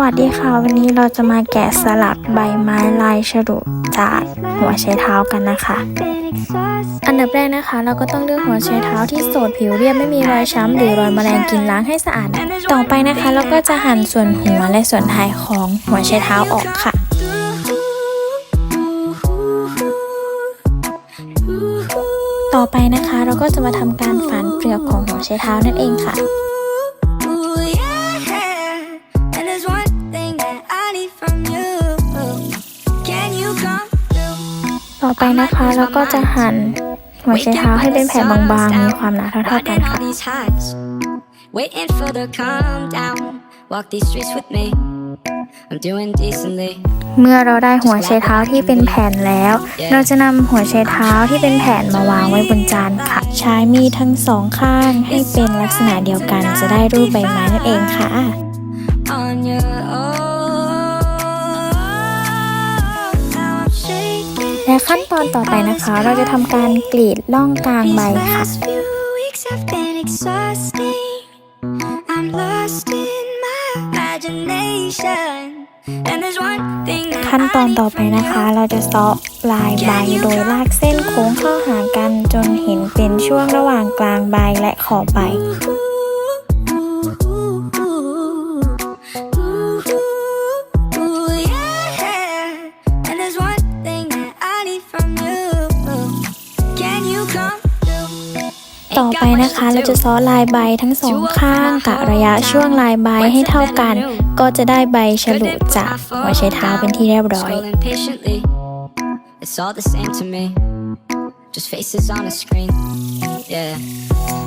วัสดีค่ะ วันนี้เราจะมาแกะสลักใบไม้ลายฉลุจากหัวไชเท้ากันนะคะ อันดับแรกนะคะ เราก็ต้องเลือกหัวไชเท้าที่สดผิวเรียบไม่มีรอยช้ำหรือรอยแมลงกินล้างให้สะอาด ต่อไปนะคะ เราก็จะหั่นส่วนหัวและส่วนท้ายของหัวไชเท้าออกค่ะต่อไปนะคะ เราก็จะมาทำการฝานเปลือกของหัวไชเท้านั่นเองค่ะ through? ต่อไปนะคะเราก็จะหั่นหัวไชเท้าให้เป็นแผ่นบางๆ มีความหนาเท่าๆกัน Riding ค่ะ all these highs, waiting for the calm down. Walk these streets with me. I'm doing decently. เมื่อเราได้หัวไชเท้าที่เป็นแผ่นแล้ว เราจะนำหัวไชเท้าที่เป็นแผ่นมาวางไว้บนจานค่ะ ใช้มีดทั้งสองข้างให้เป็นลักษณะเดียวกัน จะได้รูปใบไม้นั่นเองค่ะ และขั้นตอนต่อไปนะคะ เราจะทำการกรีดล่องกลางใบค่ะ ขั้นตอนต่อไปนะคะ เราจะเซาะปลายใบโดยลากเส้นโค้งเข้าหากันจนเห็นเป็นช่วงระหว่างกลางใบและขอบใบ ต่อไปนะคะ เราจะซ้อลายใบทั้งสองข้างกะระยะช่วงลายใบให้เท่ากัน ก็จะได้ใบฉลุจากหัวไชเท้าเป็นที่เรียบร้อย Scrolling patiently. It's all the same to me. Just faces on a screen. Yeah.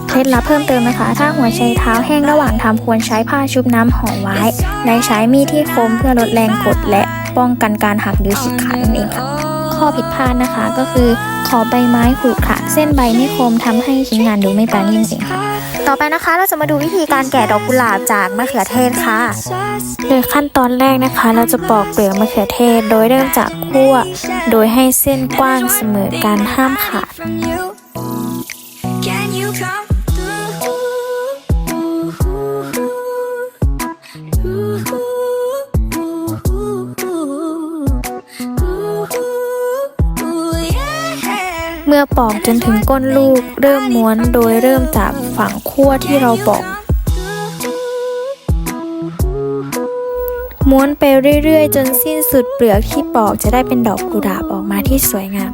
เคล็ดลับเพิ่มเติมนะคะ ถ้าหัวไชเท้าแห้งระหว่างทำควรใช้ผ้าชุบน้ำห่อไว้ และใช้มีดที่คมเพื่อลดแรงกดและป้องกันการหักหรือฉีกขาดนั่นเองค่ะ ข้อผิดพลาดนะคะ ก็คือขอบใบไม้ขรุขระเส้นใบไม่คมทำให้ชิ้นงานดูไม่ปราณีนั่นเองค่ะต่อไปนะคะเราจะมาดูวิธีการแกะดอกกุหลาบจากมะเขือเทศค่ะ โดยขั้นตอนแรกนะคะ เราจะปอกเปลือกมะเขือเทศ โดยเริ่มจากคั่ว โดยให้เส้นกว้างเสมอกันห้ามขาด เมื่อปอกจนถึงก้นลูกเริ่มม้วนโดยเริ่มจากฝั่งขั้วที่เราปอก ม้วนไปเรื่อยๆ จนสิ้นสุดเปลือกที่ปอกจะได้เป็นดอกกุหลาบออกมาที่สวยงาม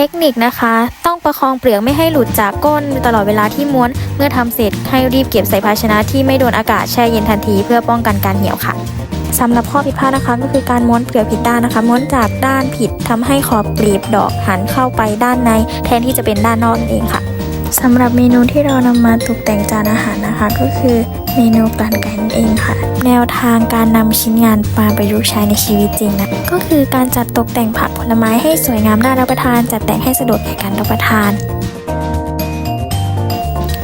ทคนิคนะคะ ต้องประคองเปลือกไม่ให้หลุดจากก้นตลอดเวลาที่ม้วน เมื่อทำเสร็จให้รีบเก็บใส่ภาชนะที่ไม่โดนอากาศแช่เย็นทันทีเพื่อป้องกันการเหี่ยวค่ะสำหรับข้อผิดพลาดนะคะก็คือการม้วนเปลือกผิดด้านนะคะ ม้วนจากด้านผิดทำให้ขอบกลีบดอกหันเข้าไปด้านใน แทนที่จะเป็นด้านนอกนั่นเองค่ะ สำหรับเมนูที่เรานำมาตกแต่งจานอาหารนะคะ ก็คือเมนูกลั่นไก่นั่นเองค่ะ แนวทางการนำชิ้นงานมาประยุกต์ใช้ในชีวิตจริงนะก็คือการจัดตกแต่งผักผลไม้ให้สวยงามน่ารับประทาน จัดแต่งให้สะดวกแก่การรับประทาน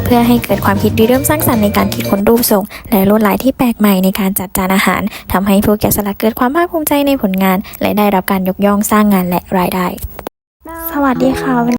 เพื่อให้เกิดความคิดริเริ่มสร้างสรรค์ในการคิดค้นรูปทรง และลวดลายที่แปลกใหม่ในการจัดจานอาหารทำให้ผู้แกะสลักเกิดความภาคภูมิใจในผลงาน และได้รับการยกย่องสร้างงานและรายได้ สวัสดีค่ะ